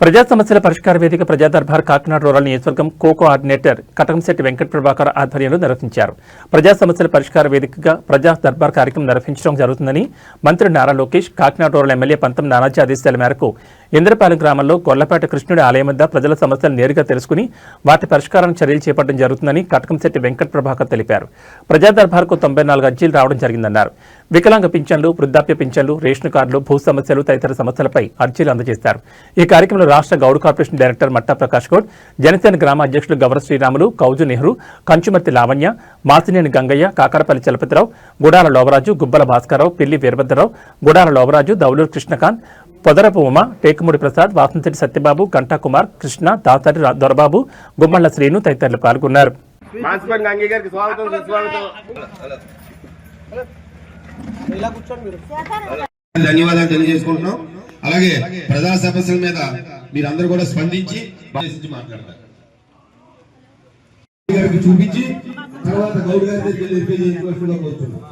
ప్రజా సమస్యల పరిష్కార వేదిక ప్రజా దర్బార్ కాకినాడ రూరల్ నియోజకవర్గం కో కోఆర్డినేటర్ కటకంశెట్టి వెంకట ప్రభాకర్ ఆధ్వర్యంలో నిర్వహించారు. ప్రజా సమస్యల పరిష్కార వేదికగా ప్రజా దర్బార్ కార్యక్రమం నిర్వహించడం జరుగుతుందని మంత్రి నారా లోకేష్ కాకినాడ రూరల్ ఎమ్మెల్యే పంతం నానాజీ ఆదేశాల మేరకు ఇంద్రపాలెం గ్రామంలో గొల్లపేట కృష్ణుడి ఆలయం వద్ద ప్రజల సమస్యలు నేరుగా తెలుసుకుని వాటి పరిష్కారానికి చర్యలు చేపట్టడం జరుగుతుందని కటకంశెట్టి వెంకట ప్రభాకర్ తెలిపారు. ప్రజా దర్బార్కు తొంభై నాలుగు అర్జీలు రావడం జరిగిందన్నారు. వికలాంగ పింఛన్లు వృద్ధాప్య పింఛన్లు రేషన్ కార్డులు భూ సమస్యలు తదితర సమస్యలపై అర్జీలు అందజేశారు ఈ కార్యక్రమంలో రాష్ట్ర గౌడ్ కార్పొరేషన్ డైరెక్టర్ మట్టా ప్రకాష్ గౌడ్ జనసేన గ్రామ అధ్యక్షులు గవర శ్రీరాములు కౌజు నెహ్రూ కంచుమర్తి లావణ్య మాసినేని గంగయ్య కాకరపల్లి చలపతిరావు గుడాల లోవరాజు గుబ్బల భాస్కరరావు పిల్లి వీరభద్రరావు గుడాల లోవరాజు దౌలూరు కృష్ణకాంత్ పొదరపు ఉమ టేకుముడి ప్రసాద్ వాసంశెట్టి సత్యబాబు గంటా కుమార్ కృష్ణ దాసరి రా- దొరబాబు గుమ్మళ్ళ శ్రీను తదితరులు పాల్గొన్నారు. మాన్సిపల్ గంగి గారికి స్వాగతం సుస్వాగతం. ధన్యవాదాలు తెలియజేసుకుంటున్నాం. అలాగే ప్రజా సమస్యల మీద మీరందరూ కూడా స్పందించి మాట్లాడతారు. గారికి చూపించి తర్వాత గౌడ్ గారి దగ్గరికి వెళ్ళి రిపేర్ చేయించుకోవాల్సిందిగా కోరుతున్నాం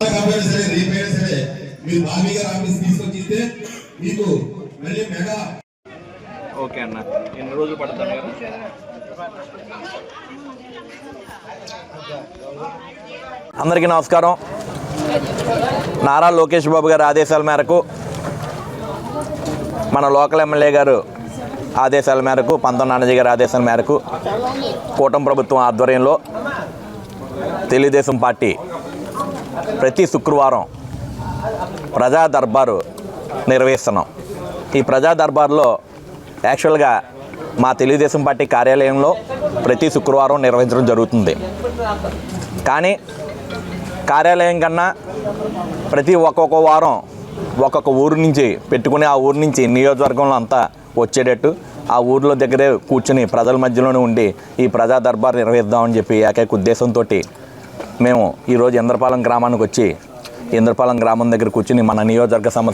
కాకపోయినా సరే రేపైనా సరే మీరు బాబీ గారి ఆఫీస్ తీసుకొచ్చి ఇస్తే మీకు మళ్ళీ మెగా ఓకే అన్న. ఎన్ని రోజులు పడుతుంది కదా? అందరికీ నమస్కారం. నారా లోకేష్ బాబు గారి ఆదేశాల మేరకు మన లోకల్ ఎమ్మెల్యే గారు ఆదేశాల మేరకు పంతం నాన్నజీ గారి ఆదేశాల మేరకు కూటమి ప్రభుత్వం ఆధ్వర్యంలో తెలుగుదేశం పార్టీ ప్రతి శుక్రవారం ప్రజా దర్బారు నిర్వహిస్తున్నాం. ఈ ప్రజా దర్బార్లో యాక్చువల్గా మా తెలుగుదేశం పార్టీ కార్యాలయంలో ప్రతి శుక్రవారం నిర్వహించడం జరుగుతుంది. కానీ కార్యాలయం కన్నా ప్రతి ఒక్కొక్క వారం ఒక్కొక్క ఊరు నుంచి పెట్టుకుని ఆ ఊరు నుంచి నియోజకవర్గంలో అంతా వచ్చేటట్టు ఆ ఊర్లో దగ్గరే కూర్చుని ప్రజల మధ్యలోనే ఉండి ఈ ప్రజా దర్బార్ నిర్వహిద్దామని చెప్పి ఏకైక ఉద్దేశంతో మేము ఈరోజు ఇంద్రపాలెం గ్రామానికి వచ్చి ఇంద్రపాలెం గ్రామం దగ్గర కూర్చుని మన నియోజకవర్గ సమస్య